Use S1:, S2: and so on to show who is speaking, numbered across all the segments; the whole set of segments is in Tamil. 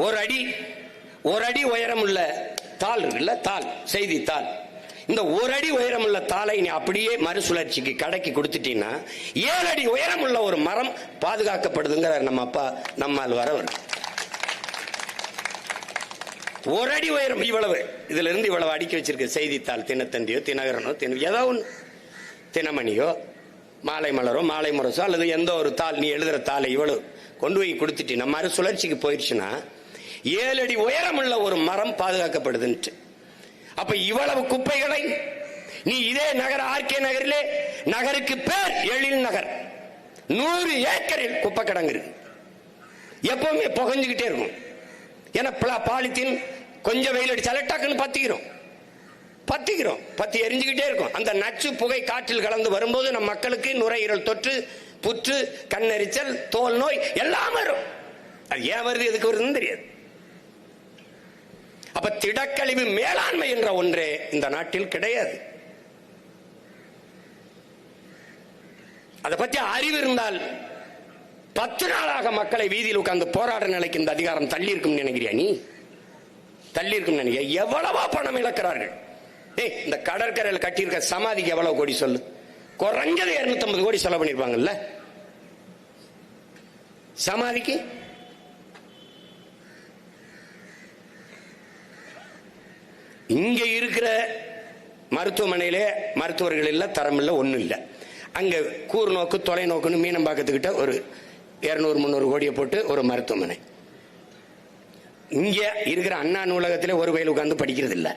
S1: ஒரு அடி ஒரு அடி உயரம் உள்ள தாள் இருக்குல்ல தாள் செய்தி தாள். இந்த ஒரு அடி உயரம் உள்ள தாளை நீ அப்படியே மறுசுழற்சிக்கு கடைக்கு கொடுத்துட்டீங்கன்னா ஏழு அடி உயரம் உள்ள ஒரு மரம் பாதுகாக்கப்படுதுங்கிற நம்ம அப்பா நம்மால் வரவர் ஒரு அடி உயரம் இவ்வளவு இதுல இருந்து இவ்வளவு அடுக்கி வச்சிருக்க செய்தித்தாள் தினத்தந்தியோ தினகரனோ தின ஏதோ ஒன்று தினமணியோ மாலை மலரோ மாலை முரசோ அல்லது எந்த ஒரு தாள் நீ எழுதுற தாளை இவ்வளவு கொண்டு போய் கொடுத்துட்டீங்கன்னா மறுசுழற்சிக்கு போயிடுச்சுன்னா ஏழு அடி உயரமுள்ள ஒரு மரம் பாதுகாக்கப்படுதுன்ட்டு. அப்ப இவ்வளவு குப்பைகளை நீ இதே நகர் ஆர்கே நகரிலே நகருக்கு பேர் எழில் நகர். நூறு ஏக்கரில் குப்பை கிடங்கு எப்பவுமே புகஞ்சுக்கிட்டே இருக்கும். ஏன்னா பாலித்தீன் கொஞ்சம் வெயில் அடிச்சாலே டக்குன்னு பத்திக்கிறோம். பத்திக்கிறோம். பத்தி எரிஞ்சுக்கிட்டே இருக்கும். அந்த நச்சு புகை காற்றில் கலந்து வரும்போது நம் மக்களுக்கு நுரையீரல் தொற்று புற்று கண்ணெரிச்சல் தோல் நோய் எல்லாம் வரும். அது ஏன் வருது எதுக்கு வருதுன்னு தெரியாது. அப்ப திடக்கழிவு மேலாண்மை என்ற ஒன்றே இந்த நாட்டில் கிடையாது. அதை பற்றி அறிவு இருந்தால் பத்து நாளாக மக்களை வீதியில் உட்கார்ந்து போராட நிலைக்கு இந்த அதிகாரம் தள்ளி இருக்கும் நினைக்கிறியா நீ? தள்ளி இருக்கும் நினைக்கிற எவ்வளவோ பணம் இழக்கிறார்கள். ஏய் இந்த கடற்கரையில் கட்டியிருக்க சமாதிக்கு எவ்வளவு கோடி சொல்லு. குறைஞ்சது 250 கோடி செலவு பண்ணிருப்பாங்கல்ல சமாதிக்கு இங்க இருக்கிற மருத்துவமனையிலே மருத்துவர்கள் இல்ல தரம் இல்ல ஒண்ணும் இல்ல. அங்க கூர்நோக்கு மீனம் மீனம்பாக்கத்துக்கிட்ட ஒரு இருநூறு முந்நூறு கோடியை போட்டு ஒரு மருத்துவமனை. இங்க இருக்கிற அண்ணா நூலகத்திலே ஒரு வயல் உட்கார்ந்து படிக்கிறது இல்லை.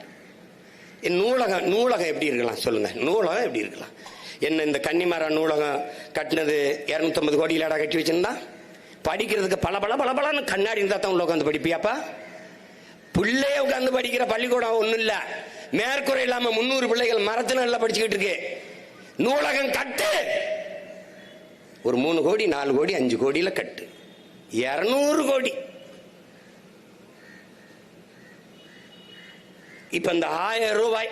S1: நூலகம் நூலகம் எப்படி இருக்கலாம் சொல்லுங்க. நூலகம் எப்படி இருக்கலாம்? என்ன இந்த கன்னிமர நூலகம் கட்டினது 250 கோடியிலடா கட்டி வச்சிருந்தா? படிக்கிறதுக்கு பல பல பல பலன்னு கண்ணாடி இருந்தால் தான் உள்ள உட்காந்து படிப்பியாப்பா? பிள்ளைய உட்கார்ந்து படிக்கிற பள்ளிக்கூடம் ஒண்ணும் இல்ல. மேற்குறை இல்லாம முன்னூறு பிள்ளைகள் மரத்து நல்லா படிச்சுக்கிட்டு இருக்கு. நூலகம் கட்டு. ஒரு மூணு கோடி நாலு கோடி அஞ்சு கோடியில கட்டு. இருநூறு கோடி. இப்ப இந்த ஆயிரம் ரூபாய்